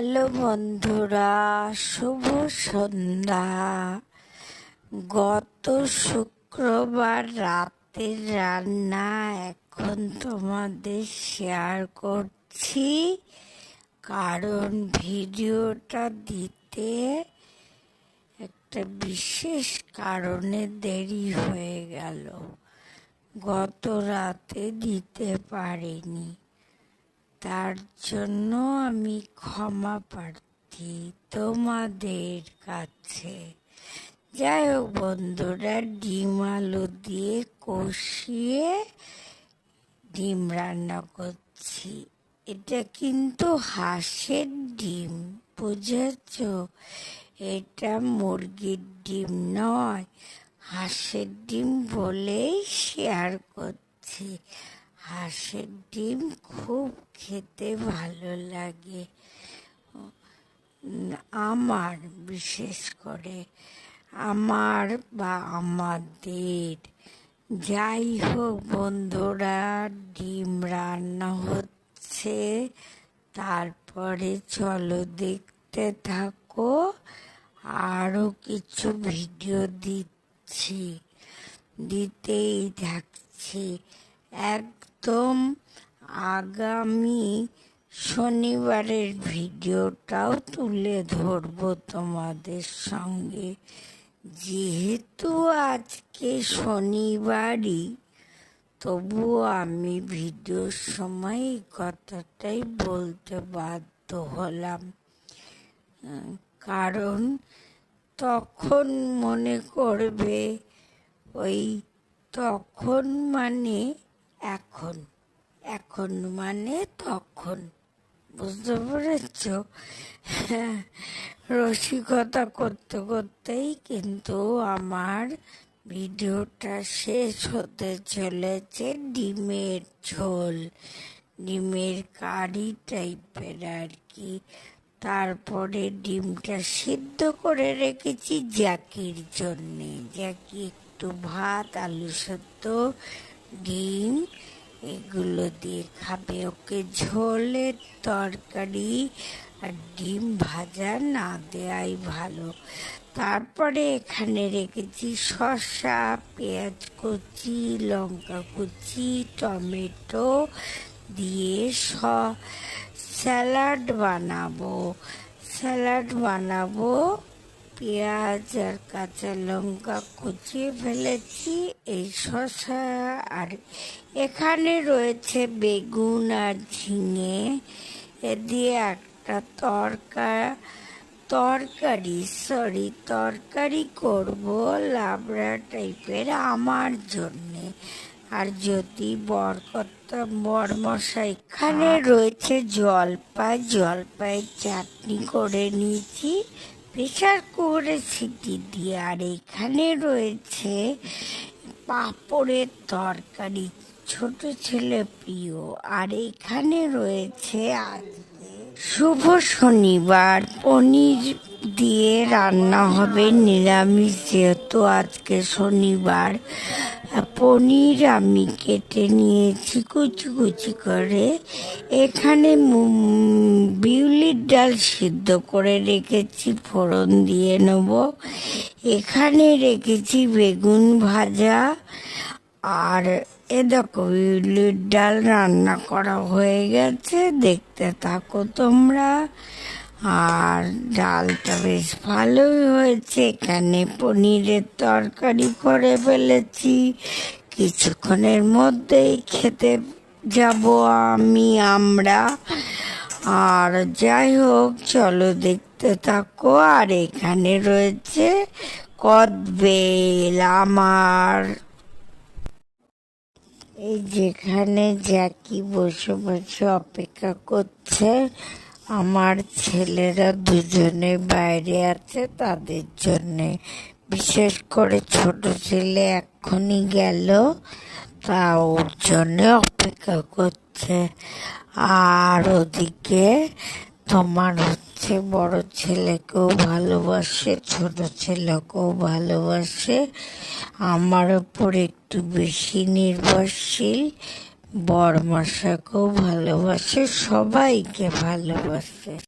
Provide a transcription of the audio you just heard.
Hello বন্ধুরা, শুভ সন্ধ্যা। গত শুক্রবার রাতের রান্না এখন তোমাদের শেয়ার করছি, কারণ ভিডিওটা দিতে একটা বিশেষ কারণে দেরি হয়ে গেল। গত রাতে দিতে পারিনি। তার জন্য আমি ক্ষমা প্রার্থী তোমাদের কাছে। যাই হোক বন্ধুরা, ডিম আলু দিয়ে কষিয়ে ডিম রান্না করছি। এটা কিন্তু হাঁসের ডিম, বুঝেছ? এটা মুরগির ডিম নয়, হাঁসের ডিম বলেই শেয়ার করছি। হাঁসের ডিম খুব খেতে ভালো লাগে। আমার বিশেষ করে আমার বা আমাদের। যাই হোক বন্ধুরা, ডিম রান্না হচ্ছে। তারপরে চলো দেখতে থাকো। আরও কিছু ভিডিও দিচ্ছি, দিতেই থাকছি। একদম আগামী শনিবারের ভিডিওটাও তুলে ধরবো তোমাদের সঙ্গে। যেহেতু আজকে শনিবারই, তবুও আমি ভিডিওর সময় এই কথাটাই বলতে বাধ্য হলাম। কারণ তখন মনে করবে, ওই তখন মানে এখন এখন মানে তখন। বুঝতে পেরেছ? রসিকতা করতে করতেই কিন্তু আমার ভিডিওটা শেষ হতে চলেছে ডিমের ঝোল, ডিমের কারি টাইপের আর কি। তারপরে ডিমটা সিদ্ধ করে রেখেছি জ্যাকির জন্যে। জ্যাকি একটু ভাত, আলু সেদ্ধ ডিম, এগুলো দিয়ে খাবে। ওকে ঝোলের তরকারি আর ডিম ভাজা না দেয়াই ভালো। তারপরে এখানে রেখেছি শসা, পেঁয়াজ কুচি, লঙ্কা কুচি, টমেটো দিয়ে স, স্যালাড বানাবো। স্যালাড বানাবো পেঁয়াজ আর কাঁচা লঙ্কা কুচিয়ে ফেলেছি এই শসা। আর এখানে রয়েছে বেগুন আর ঝিঙে। এ দিয়ে একটা তরকা তরকারি সরি তরকারি করব লাবড়া টাইপের আমার জন্যে। আর যদি বরকর্তা বরমশাই এখানে রয়েছে জলপাই জলপাইয়ের চাটনি করে নিয়েছি। প্রেশার কুকারের সিটি দিয়ে আর এখানে রয়েছে পাঁপড়ের তরকারি, ছোট ছেলে প্রিয়। আর এখানে রয়েছে শুভ শনিবার। পনির দিয়ে রান্না হবে নিরামিষ, যেহেতু আজকে শনিবার। পনির আমি কেটে নিয়েছি কুচি কুচি করে। এখানে বিউলির ডাল সিদ্ধ করে রেখেছি, ফোড়ন দিয়ে নেব। এখানে রেখেছি বেগুন ভাজা আর এ দেখো ডাল রান্না করা হয়ে গেছে, দেখতে থাকো তোমরা। আর ডালটা বেশ ভালোই হয়েছে, এখানে পনিরের তরকারি করে ফেলেছি। কিছুক্ষণের মধ্যেই খেতে যাব আমি, আমরা। আর যাই হোক, চলো দেখতে থাকো। আর এখানে রয়েছে কদবেল আমার। এই যেখানে জ্যাকি বসে বসে অপেক্ষা করছে, আমার ছেলেরা দুজনে বাইরে আছে তাদের জন্যে। বিশেষ করে ছোট ছেলে এক্ষুনি গেল, তা ওর জন্যে অপেক্ষা করছে। আর ওদিকে তোমার হচ্ছে বড় ছেলেকেও ভালোবাসে, ছোট ছেলেকেও ভালোবাসে। আমার ওপর একটু বেশি নির্ভরশীল, বড় মশাকেও ভালোবাসে, সবাইকে ভালোবাসে।